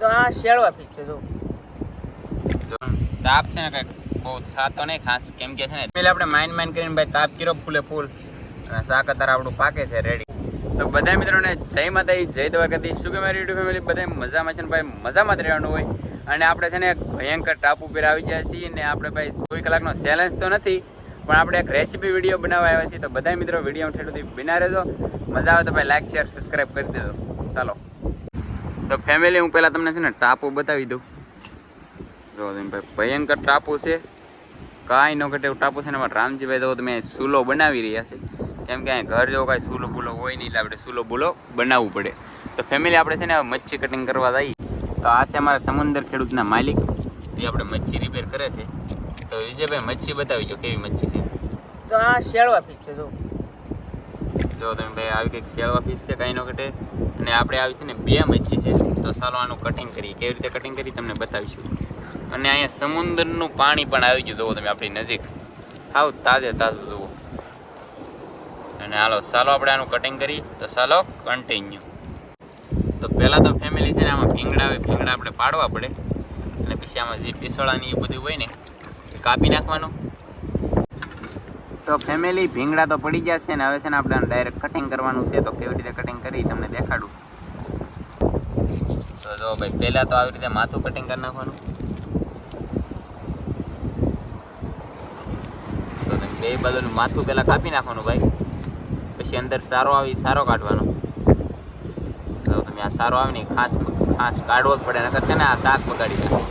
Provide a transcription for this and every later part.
તો આ શેળવા ફીટ છે, જો. તાપ છે ને કંઈક બહુ થતો નહીં ખાસ, કેમ કે છે ને પેલા આપણે માઇન્ડ માઇન કરીને ભાઈ તાપ કર્યો ફૂલે ફૂલ, અને શાક અત્યારે આપણું પાકે છે રેડી તો બધા મિત્રોને જય માતા જય દ્વારકાથી શું કે મારી યુટ્યુબ ફેમિલી બધા મજામાં છે ને ભાઈ? મજામાં જ રહેવાનું હોય. અને આપણે છે ને ભયંકર ટાપુ ઉપર આવી ગયા છીએ ને આપણે ભાઈ કોઈ કલાકનો ચેલેન્જ તો નથી, પણ આપણે એક રેસીપી વીડિયો બનાવવા આવ્યા છીએ. તો બધા મિત્રો વીડિયો ઠેઠુંથી બિના રહેજો. મજા આવે તો ભાઈ લાઈક શેર સબસ્ક્રાઈબ કરી દેજો. ચાલો. તો ફેમિલી હું પહેલાં તમને છે ને ટાપુ બતાવી દઉં. જો ભાઈ, ભયંકર ટાપુ છે. કાંઈ ન ઘટે એવું ટાપુ છે ને એમાં રામજીભાઈ તો તમે સુલો બનાવી રહ્યા છે. કેમ કે અહીં ઘર જેવો કાંઈ સૂલો બૂલો હોય નહીં એટલે આપણે સૂલો બૂલો બનાવવું પડે. તો ફેમિલી આપણે છે ને મચ્છી કટિંગ કરવા જઈએ તો આ છે અમારા સમુદર ખેડૂતના માલિક. એ આપણે મચ્છી રિપેર કરે છે. તો વિજયભાઈ, મચ્છી બતાવી જો કેવી મચ્છી છે? તો આ શેળવા પીક છે, જો. જો તમે ભાઈ આવી કંઈક સેલવા ફીસ છે, કાંઈ નો કટે અને આપણે આવી છે ને બે મચ્છી છે, તો ચાલો આનું કટિંગ કરીએ. કેવી રીતે કટિંગ કરી તમને બતાવીશું. અને અહીંયા સમુદ્રનું પાણી પણ આવી ગયું, જુઓ તમે આપણી નજીક. હાવ તાજે તાજું જુઓ. અને હાલો, ચાલો આપણે આનું કટિંગ કરી તો ચાલો કન્ટિન્યુ તો પહેલાં તો ફેમિલી છે ને આમાં ભીંગડા આવે ભીંગડા આપણે પાડવા પડે. અને પછી આમાં જે પીસોળાની એ બધું હોય ને કાપી નાખવાનું. તો ફેમિલી ભીંગડા તો પડી ગયા છે ને હવે છે ને આપણે ડાયરેક્ટ કટિંગ કરવાનું છે. તો કેવી રીતે કટિંગ કરી તમને દેખાડું. તો જો ભાઈ, પહેલાં તો આવી રીતે માથું કટિંગ કરી નાખવાનું. તો બે બાજુનું માથું પહેલાં કાપી નાખવાનું ભાઈ. પછી અંદર સારો આવી, સારો કાઢવાનો. તો તમે આ સારો આવે ને ખાસ ખાસ કાઢવો જ પડે, નકર છે ને આ શાક બગાડી નાખે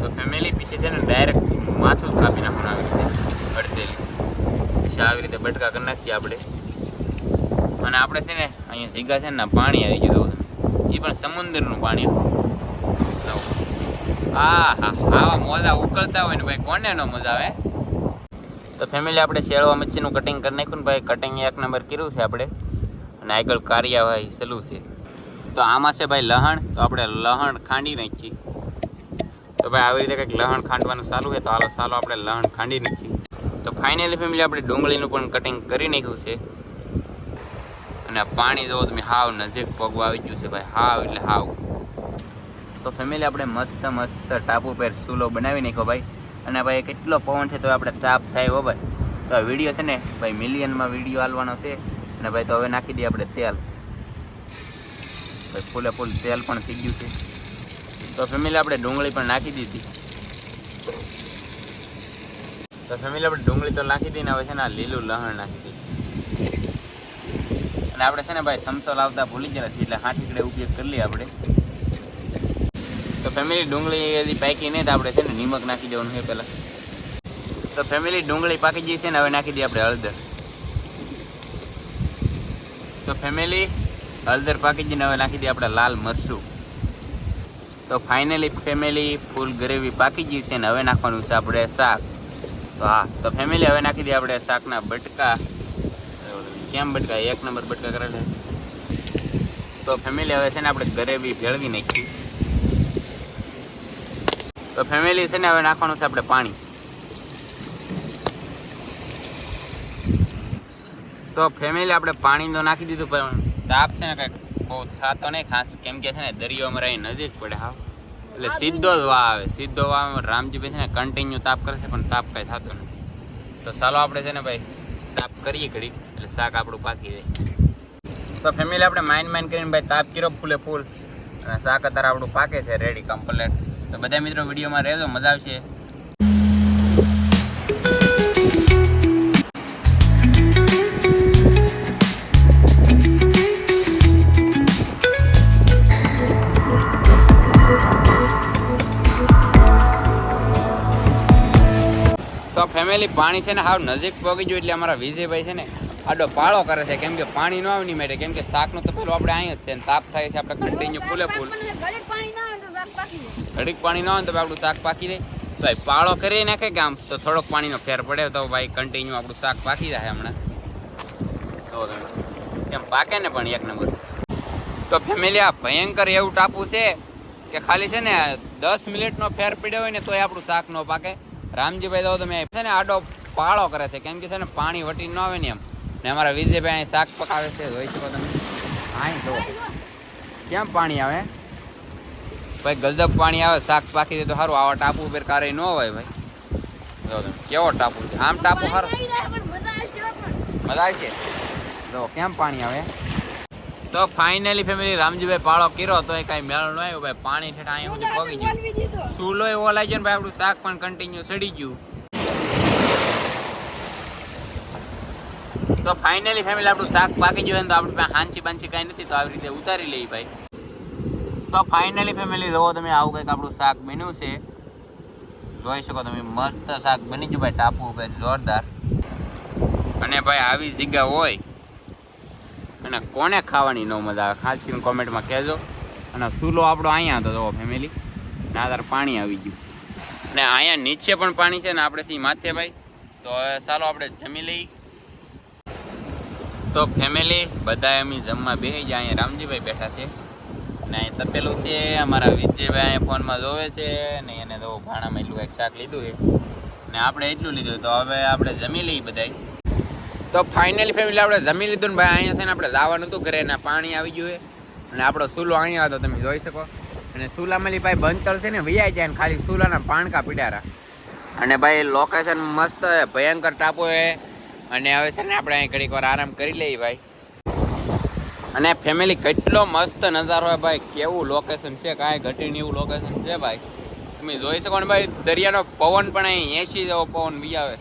તો ફેમિલી પછી છે ને ડાયરેક્ટ માથું કાપી નાખવાનું આવી રીતે. અડધેલી પછી આવી રીતે બટકા કરી નાખીએ આપણે. અને આપણે છે ને અહીંયા સીગા છે ને પાણી આવી ગયું એ પણ સમુદ્રનું પાણી હા હા આવા મોજા ઉકળતા હોય ને ભાઈ, કોને ન મજા આવે? તો ફેમિલી આપણે શેળવા મચ્છીનું કટિંગ કરી નાખ્યું ને ભાઈ. કટિંગ એક નંબર કર્યું છે આપણે. અને આગળ કાર્યવાહી સલું છે. તો આમાં છે ભાઈ લહણ. તો આપણે લહણ ખાંડી નાખીએ. તો ભાઈ આવી રીતે કંઈક લહણ ખાંડવાનું ચાલુ છે, તો હાલો, ચાલો આપણે લહણ ખાંડી નાખીએ. તો ફાઇનલી ફેમિલી આપણે ડુંગળીનું પણ કટિંગ કરી નાખ્યું છે. અને પાણી જોવો તમે હાવ નજીક પગવા આવી ગયું છે ભાઈ, હાવ એટલે હાવ. તો ફેમિલી આપણે મસ્ત મસ્ત ટાપુ પર ચૂલો બનાવી નાખ્યો ભાઈ. અને ભાઈ કેટલો પવન છે તો આપણે તાપ થાય હો ભાઈ. તો વીડિયો છે ને ભાઈ મિલિયનમાં વીડિયો આવવાનો છે. અને ભાઈ તો હવે નાખી દઈએ આપણે તેલ. ભાઈ ફૂલે ફૂલ તેલ પણ થઈ ગયું છે. તો ફેમિલી આપણે ડુંગળી પણ નાખી દીધી. તો ફેમિલી, આપણે ડુંગળી તો નાખી દઈને હવે છે ને આ લીલું લહણ નાખી દીધું. અને આપણે છે ને ભાઈ સમસો લાવતા ભૂલી ગયા નથી એટલે હાથીકડે ઉપયોગ કરી લઈએ આપણે. તો ફેમિલી, ડુંગળી હજી પાકી નહીં, તો આપણે છે ને નિમક નાખી દેવાનું છે પહેલાં. તો ફેમિલી, ડુંગળી પાકી ગઈ છે ને, હવે નાખી દઈએ આપણે હળદર. તો ફેમિલી, હળદર પાકી જઈને હવે નાખી દઈએ આપણે લાલ મરચું. તો ફાઇનલી ફેમિલી ફૂલ ગ્રેવી પાકી ગયું છે ને, હવે નાખવાનું છે આપણે શાક. તો હા તો ફેમિલી હવે નાખી દઈએ આપણે શાકના બટકા. કેમ બટકા? એક નંબર બટકા કરેલા તો ફેમિલી હવે છે ને આપણે ગ્રેવી ભેળવી નાખી. તો ફેમિલી છે ને હવે નાખવાનું છે આપણે પાણી. તો ફેમિલી આપણે પાણી તો નાખી દીધું, પણ તાપ છે ને કંઈક બહુ થતો નહીં, ખાસ કેમ કે છે ને દરિયો અમારે અહીં નજીક પડે, હા. એટલે સીધો જ વા આવે. સીધો વા રામજીભાઈ છે ને કન્ટિન્યુ તાપ કરે છે પણ તાપ કાંઈ થતો નથી. તો ચાલો આપણે છે ને ભાઈ તાપ કરીએ ઘડી એટલે શાક આપણું પાકી જાય. તો ફેમિલી આપણે માઇન્ડ માઇન કરીને ભાઈ તાપ કર્યો ફૂલે ફૂલ. અને શાક અત્યારે આપણું પાકે છે રેડી કમ્પ્લેટ તો બધા મિત્રો વિડીયોમાં રહેજો મજા આવશે. ફેમિલી પાણી છે ને હાવ નજીક પગી ગયું એટલે અમારા વિજયભાઈ છે ને આડો પાળો કરે છે. કેમ કે પાણી ન આવે નહીં માટે કેમ કે શાકનું તો પેલું આપણે અહીંયા જ છે ને તાપ થાય છે આપણે કન્ટિન્યુ ફૂલે ફૂલ. ઘડીક પાણી ન આવે ને તો આપણું શાક પાકી જાય. ભાઈ પાળો કરી નાખે ગામ તો થોડોક પાણીનો ફેર પડે તો ભાઈ કન્ટિન્યુ આપણું શાક પાકી જાય હમણાં. કેમ પાકે ને પણ એક નંબર. તો ફેમિલી આ ભયંકર એવું ટાપુ છે કે ખાલી છે ને દસ મિનિટનો ફેર પડ્યો હોય ને તોય આપણું શાક ન પાકે. રામજીભાઈ તો તમે છે ને આડો પાળો કરે છે. કેમ કે છે ને પાણી વટી ન આવે ને એમ. ને અમારા વિજયભાઈ અહીં શાક પકાવે છે. જોઈ શકો તમે. અહીં જો કેમ પાણી આવે? ભાઈ ગલદબ પાણી આવે શાક પાકી જાય તો સારું. આવા ટાપુ ઉપર કારે ન હોય ભાઈ. જો તમે. કેવો ટાપુ છે? આમ ટાપુ સારો. મજા આવશે? જો કેમ પાણી આવે? તો ફાઇનલી ફેમિલી રામજીભાઈ પાળો કર્યો તો એ કાંઈ મેળ ન આવ્યો. ભાઈ પાણી ઠેઠા અહીંયા સુધી પગી ગયું. ચૂલો એવો લાગ્યો ગયો ને ભાઈ આપણું શાક પણ કન્ટિન્યુ સડી ગયું. તો ફાઇનલી ફેમિલી આપણું શાક પાકી ગયું ને તો આપણી હાંચી બાંચી કાંઈ નથી તો આવી રીતે ઉતારી લઈ ભાઈ. તો ફાઇનલી ફેમિલી જોવો તમે આવું કંઈક આપણું શાક બન્યું છે. જોઈ શકો તમે મસ્ત શાક બની ગયું ભાઈ ટાપુ ઉપર જોરદાર. અને ભાઈ આવી જગ્યા હોય. અને કોને ખાવાની ન મજા આવે? ખાસ કરીને કોમેન્ટમાં કહેજો. અને ચૂલો આપણો અહીંયા હતો જોવો ફેમિલી ના પાણી આવી ગયું. અને અહીંયા નીચે પણ પાણી છે ને આપણે સી માથે તો હવે ચાલો આપણે જમી લઈ તો ફેમિલી બધા અમે જમવા બેસી જાય અહીંયા રામજીભાઈ બેઠા છે. અને અહીંયા તપેલું છે. અમારા વિજયભાઈ અહીંયા ફોનમાં જોવે છે. ને એને તો ભાણામાં એટલું એક શાક લીધું છે. ને આપણે એટલું લીધું તો હવે આપણે જમી લઈએ બધાય. તો ફાઇનલી ફેમિલી આપણે જમી લીધું ને ભાઈ, અહીંયા થઈને આપણે જવાનું હતું, ઘરે ને પાણી આવી ગયું અને આપણો સૂલો અહીંયા હતો, તમે જોઈ શકો. અને સુલામલી ભાઈ બંધ છે ને વૈયા જાય ને ખાલી સૂલાના પાણકા પીડારા. અને ભાઈ લોકેશન મસ્ત હે ભયંકર ટાપુ હે અને હવે છે ને, આપણે અહીં ઘડીક વાર આરામ કરી લઈએ ભાઈ. અને ફેમિલી કેટલો મસ્ત નજારો હોય ભાઈ, કેવું લોકેશન છે, કાંઈ ઘટીને એવું લોકેશન છે ભાઈ. તમે જોઈ શકો ને ભાઈ, દરિયાનો પવન પણ અહીં એસી જેવો પવન બી આવે.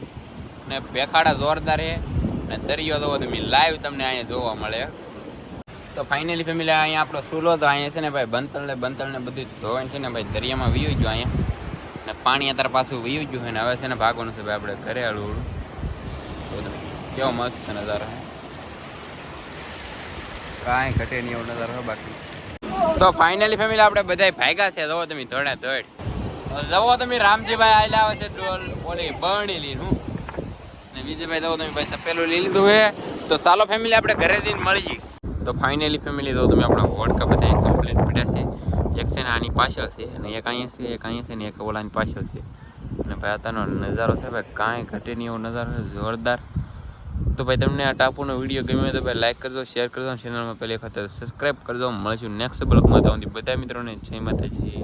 ને ભેખાડા જોરદાર છે. ને દરિયો તો તમે લાઈવ તમને અહીંયા જોવા મળે. તો ફાઇનલી ફેમિલી અહીંયા આપણો સૂલો તો અહીંયા છે ને ભાઈ બંતળ ને બધું ધોવાણ છે ને ભાઈ, દરિયામાં વીયું ગયું અહીંયા. ને પાણી અત્યારે પાછું વીયું ગયું છે ને, હવે છે ને ભાગવાનું છે ભાઈ, આપણે ઘરે હળવું કેવો મસ્ત નજારો કાંઈ ઘટે નહીં એવો નજારો બાકી. તો ફાઇનલી ફેમિલી આપણે બધા ભાગ્યા છે. જવો તમે ધોડે ધોડ જવો તમે રામજીભાઈ આવેલા આવે છે, ડોલ, ઓલી બરણી લીધું વિજયભાઈ દો તમે ભાઈ તપેલું લઈ લીધું હે તો ચાલો ફેમિલી આપણે ઘરે જઈને મળી જઈએ તો ફાઇનલી ફેમિલી દો તમે આપણા વર્લ્ડ કપ બધા કમ્પ્લીટ પડ્યા છે. એક છે ને આની પાછળ છે અને એક અહીંયા છે, એક અહીંયા છે ને એક ઓલાની પાછળ છે. અને ભાઈ અત્યારનો નજારો છે ભાઈ, કાંઈ ઘટે નહીં એવો નજારો છે, જોરદાર. તો ભાઈ, તમને આ ટાપુનો વીડિયો ગમ્યો તો ભાઈ લાઈક કરજો શેર કરજો ચેનલમાં પહેલી વખત સબસ્ક્રાઈબ કરજો. મળીશું નેક્સ્ટ બ્લોગમાં તો બધા મિત્રોને જય માતાજી.